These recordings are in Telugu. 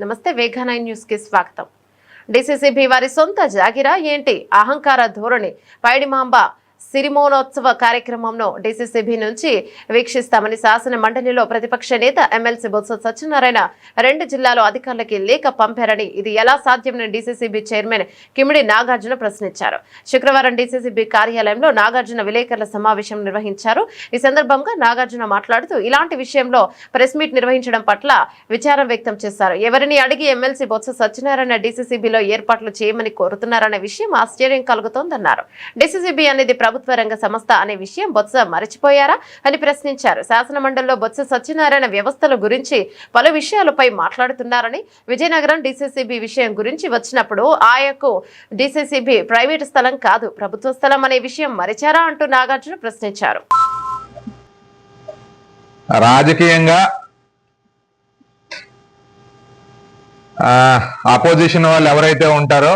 నమస్తే వేగా నైన్ న్యూస్కి స్వాగతం. డిసిసిబి వారి సొంత జాగిరా ఏంటి? అహంకార ధోరణి. పైడిమాంబ సిరిమోనోత్సవ కార్యక్రమంలో డిసిసిబి నుంచి వీక్షిస్తామని శాసన మండలిలో ప్రతిపక్ష నేత ఎమ్మెల్సీ బొత్స సత్యనారాయణ రెండు జిల్లాలో అధికారులకి లేఖ పంపారని ఇది ఎలా సాధ్యమని డిసిసిబి చైర్మన్ కిమిడి నాగార్జున ప్రశ్నించారు. శుక్రవారం డిసిసిబి కార్యాలయంలో నాగార్జున విలేకరుల సమావేశం నిర్వహించారు. ఈ సందర్భంగా నాగార్జున మాట్లాడుతూ ఇలాంటి విషయంలో ప్రెస్ మీట్ నిర్వహించడం పట్ల విచారం వ్యక్తం చేశారు. ఎవరిని అడిగి ఎమ్మెల్సీ బొత్స సత్యనారాయణ డీసీసీబీలో ఏర్పాట్లు చేయమని కోరుతున్నారనే విషయం ఆశ్చర్యం కలుగుతోందన్నారు. డీసీసీబీ అనేది ప్రభుత్వ రంగ సంస్థ అనే విషయం బొత్స మరచిపోయారా అని ప్రశ్నించారు. శాసనమండలిలో బొత్స సత్యనారాయణ వ్యవస్థల గురించి పలు విషయాలపై మాట్లాడుతున్నారని విజయనగరం డీసీసీబీ విషయం గురించి వచ్చినప్పుడు ఆయకు డీసీసీబీ ప్రైవేటు స్థలం కాదు ప్రభుత్వ స్థలం అనే విషయం మరిచారా అంటూ నాగార్జున ప్రశ్నించారు. రాజకీయంగా అపోజిషన్ వాళ్ళు ఎవరైతే ఉంటారో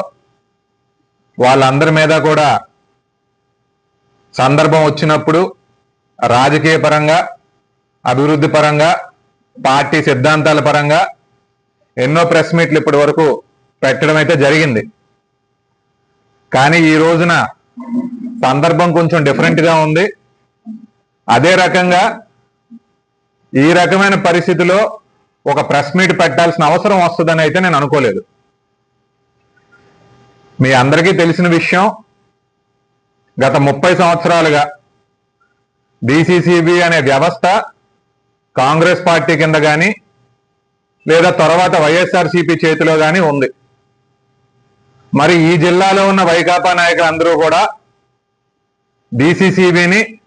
వాళ్ళందరి మీద కూడా సందర్భం వచ్చినప్పుడు రాజకీయ పరంగా అభివృద్ధి పరంగా పార్టీ సిద్ధాంతాల పరంగా ఎన్నో ప్రెస్ మీట్లు ఇప్పటి వరకు పెట్టడం అయితే జరిగింది. కానీ ఈ రోజున సందర్భం కొంచెం డిఫరెంట్గా ఉంది. అదే రకంగా ఈ రకమైన పరిస్థితిలో ఒక ప్రెస్ మీట్ పెట్టాల్సిన అవసరం వస్తుందని అయితే నేను అనుకోలేదు. మీ అందరికీ తెలిసిన విషయం గత ముప్పై సంవత్సరాలుగా డిసిసిబి అనే వ్యవస్థ కాంగ్రెస్ పార్టీ కింద కానీ లేదా తర్వాత వైఎస్ఆర్సీపీ చేతిలో కానీ ఉంది. మరి ఈ జిల్లాలో ఉన్న వైకాపా నాయకులు అందరూ కూడా డిసిసిబిని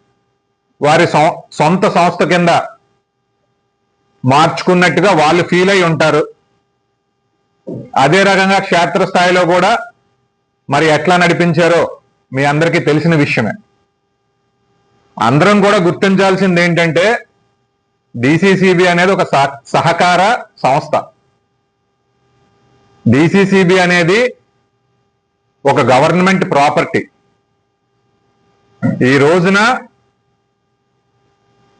వారి సొ- సొంత సంస్థ కింద మార్చుకున్నట్టుగా వాళ్ళు ఫీల్ అయి ఉంటారు. అదే రకంగా క్షేత్రస్థాయిలో కూడా మరి ఎట్లా నడిపించారో మీ అందరికీ తెలిసిన విషయమే. అందరం కూడా గుర్తించాల్సింది ఏంటంటే డిసిసిబి అనేది ఒక సహ- సహకార సంస్థ. డిసిసిబి అనేది ఒక గవర్నమెంట్ ప్రాపర్టీ. ఈ రోజున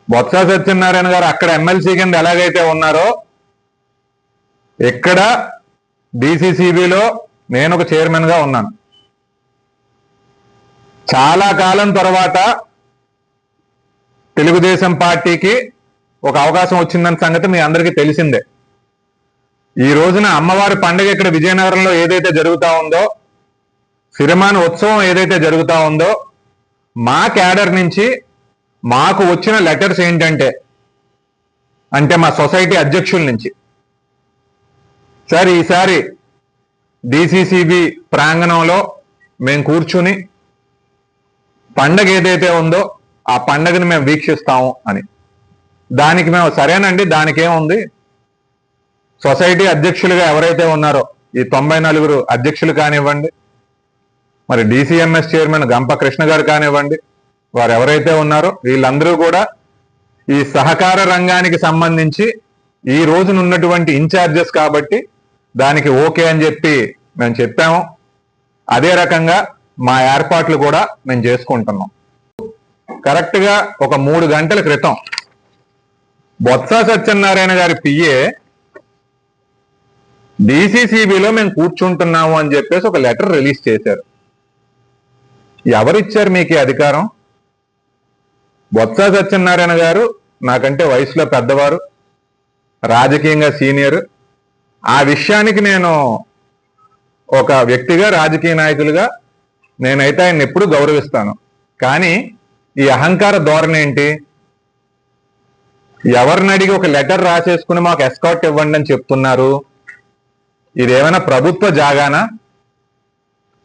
బొత్స సత్యనారాయణ గారు అక్కడ ఎమ్మెల్సీ కింద ఎలాగైతే ఉన్నారో ఇక్కడ డిసిసిబిలో నేను ఒక చైర్మన్గా ఉన్నాను. చాలా కాలం తర్వాత తెలుగుదేశం పార్టీకి ఒక అవకాశం వచ్చిందన్న సంగతి మీ అందరికీ తెలిసిందే. ఈ రోజున అమ్మవారి పండుగ ఇక్కడ విజయనగరంలో ఏదైతే జరుగుతూ ఉందో సిరిమాన్ ఉత్సవం ఏదైతే జరుగుతూ ఉందో మా క్యాడర్ నుంచి మాకు వచ్చిన లెటర్స్ ఏంటంటే అంటే మా సొసైటీ అధ్యక్షుల నుంచి. సార్ ఈసారి డిసిసిబి ప్రాంగణంలో మేము కూర్చుని పండగ ఏదైతే ఉందో ఆ పండగని మేము వీక్షిస్తాము అని. దానికి మేము సరేనండి దానికి ఏముంది సొసైటీ అధ్యక్షులుగా ఎవరైతే ఉన్నారో ఈ తొంభై నలుగురు అధ్యక్షులు కానివ్వండి మరి డిసిఎంఎస్ చైర్మన్ గంప కృష్ణ గారు కానివ్వండి వారు ఎవరైతే ఉన్నారో వీళ్ళందరూ కూడా ఈ సహకార రంగానికి సంబంధించి ఈ రోజున ఉన్నటువంటి ఇన్ఛార్జెస్ కాబట్టి దానికి ఓకే అని చెప్పి మేము చెప్పాము. అదే రకంగా మా ఏర్పాట్లు కూడా మేము చేసుకుంటున్నాం. కరెక్ట్గా ఒక మూడు గంటల క్రితం బొత్స సత్యనారాయణ గారి పిఏ డిసిసిబిలో మేము కూర్చుంటున్నాము అని చెప్పేసి ఒక లెటర్ రిలీజ్ చేశారు. ఎవరిచ్చారు మీకు అధికారం? బొత్స సత్యనారాయణ గారు నాకంటే వయసులో పెద్దవారు రాజకీయంగా సీనియర్. ఆ విషయానికి నేను ఒక వ్యక్తిగా రాజకీయ నాయకులుగా నేనైతే ఆయన ఎప్పుడు గౌరవిస్తాను. కానీ ఈ అహంకార ధోరణి ఏంటి? ఎవరిని అడిగి ఒక లెటర్ రాసేసుకుని మాకు ఎస్కాట్ ఇవ్వండి అని చెప్తున్నారు? ఇదేమైనా ప్రభుత్వ జాగానా?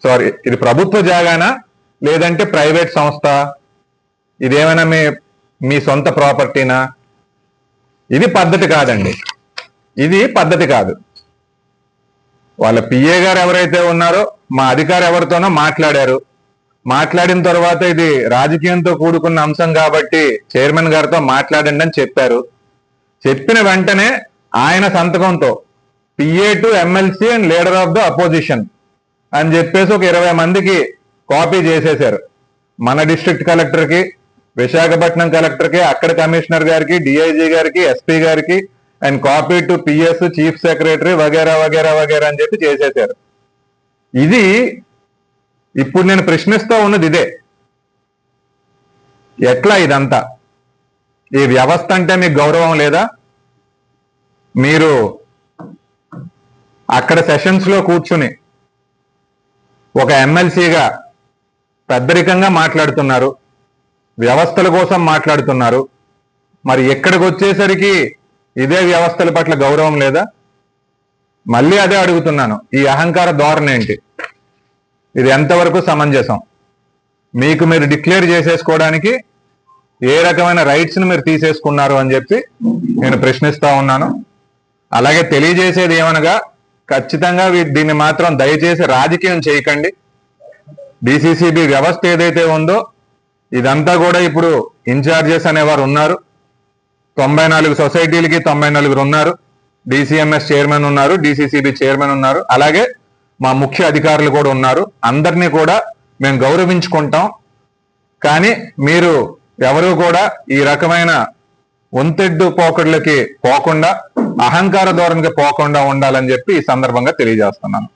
సారీ ఇది ప్రభుత్వ జాగానా? లేదంటే ప్రైవేట్ సంస్థ? ఇదేమైనా మీ మీ సొంత ప్రాపర్టీనా? ఇది పద్ధతి కాదండి. ఇది పద్ధతి కాదు. వాళ్ళ పిఏ గారు ఎవరైతే ఉన్నారో మా అధికారి ఎవరితోనో మాట్లాడారు. మాట్లాడిన తర్వాత ఇది రాజకీయంతో కూడుకున్న అంశం కాబట్టి చైర్మన్ గారితో మాట్లాడండి అని చెప్పారు. చెప్పిన వెంటనే ఆయన సంతకంతో PA to MLC and leader of the opposition అని చెప్పేసి ఒక ఇరవై మందికి కాపీ చేసేశారు. మన డిస్ట్రిక్ట్ కలెక్టర్కి విశాఖపట్నం కలెక్టర్కి అక్కడ కమిషనర్ గారికి డిఐజీ గారికి ఎస్పీ గారికి and copy to PS chief secretary వగేరా వగేరా వగేరా అని చెప్పి చేసేశారు ఇది ఇప్పుడు నేను ప్రశ్నిస్తూ ఉన్నది ఇదే. ఎట్లా ఇదంతా? ఈ వ్యవస్థ అంటే మీకు గౌరవం లేదా? మీరు అక్కడ సెషన్స్లో కూర్చుని ఒక ఎమ్మెల్సీగా పెద్దరికంగా మాట్లాడుతున్నారు. వ్యవస్థల కోసం మాట్లాడుతున్నారు. మరి ఎక్కడికి వచ్చేసరికి ఇదే వ్యవస్థల పట్ల గౌరవం లేదా? మళ్ళీ అదే అడుగుతున్నాను. ఈ అహంకార ధోరణ ఏంటి? ఇది ఎంతవరకు సమంజసం? మీకు మీరు డిక్లేర్ చేసేసుకోవడానికి ఏ రకమైన రైట్స్ని మీరు తీసేసుకున్నారు అని చెప్పి నేను ప్రశ్నిస్తా ఉన్నాను. అలాగే తెలియజేసేది ఏమనగా ఖచ్చితంగా దీన్ని మాత్రం దయచేసి రాజకీయం చేయకండి. డిసిసిబి వ్యవస్థ ఏదైతే ఉందో ఇదంతా కూడా ఇప్పుడు ఇన్ఛార్జెస్ అనేవారు ఉన్నారు. తొంభై నాలుగు సొసైటీలకి తొంభై నలుగురు ఉన్నారు. డిసిఎంఎస్ చైర్మన్ ఉన్నారు డిసిసిబి చైర్మన్ ఉన్నారు. అలాగే మా ముఖ్య అధికారులు కూడా ఉన్నారు. అందరినీ కూడా మేము గౌరవించుకుంటాం. కానీ మీరు ఎవరు కూడా ఈ రకమైన ఒంతెడ్డు పోకడ్లకి పోకుండా అహంకార ధోరణికి పోకుండా ఉండాలని చెప్పి ఈ సందర్భంగా తెలియజేస్తున్నాను.